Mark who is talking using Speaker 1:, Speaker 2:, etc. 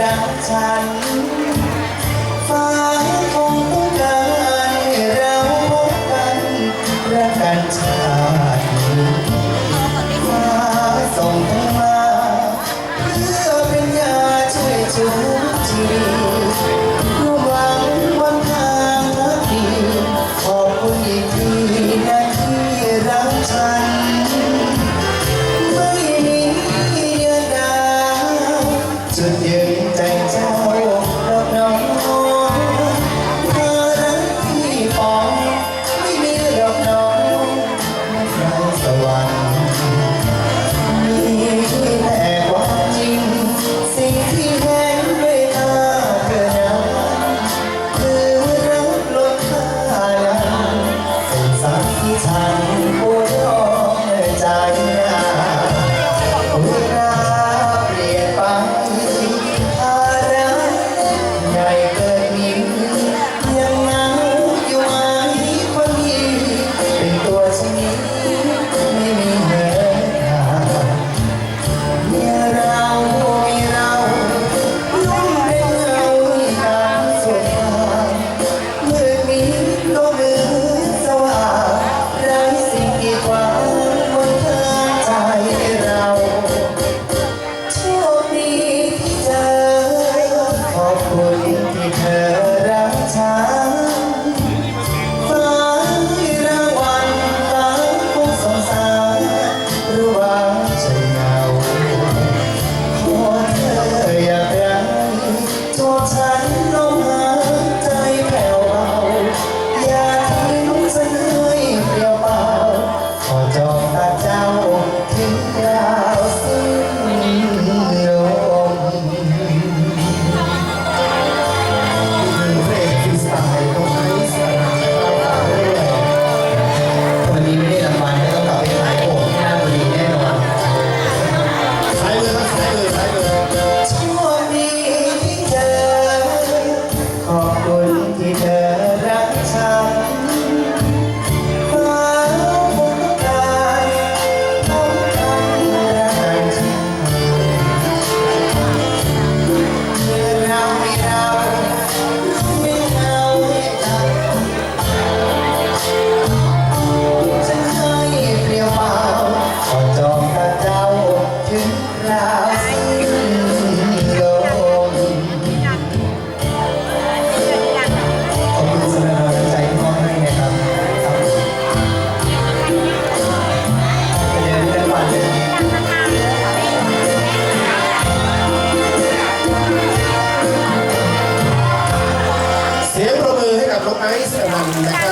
Speaker 1: รักฉันฟ้าคงต้องการเราพบกันรักกันชา
Speaker 2: Thank you.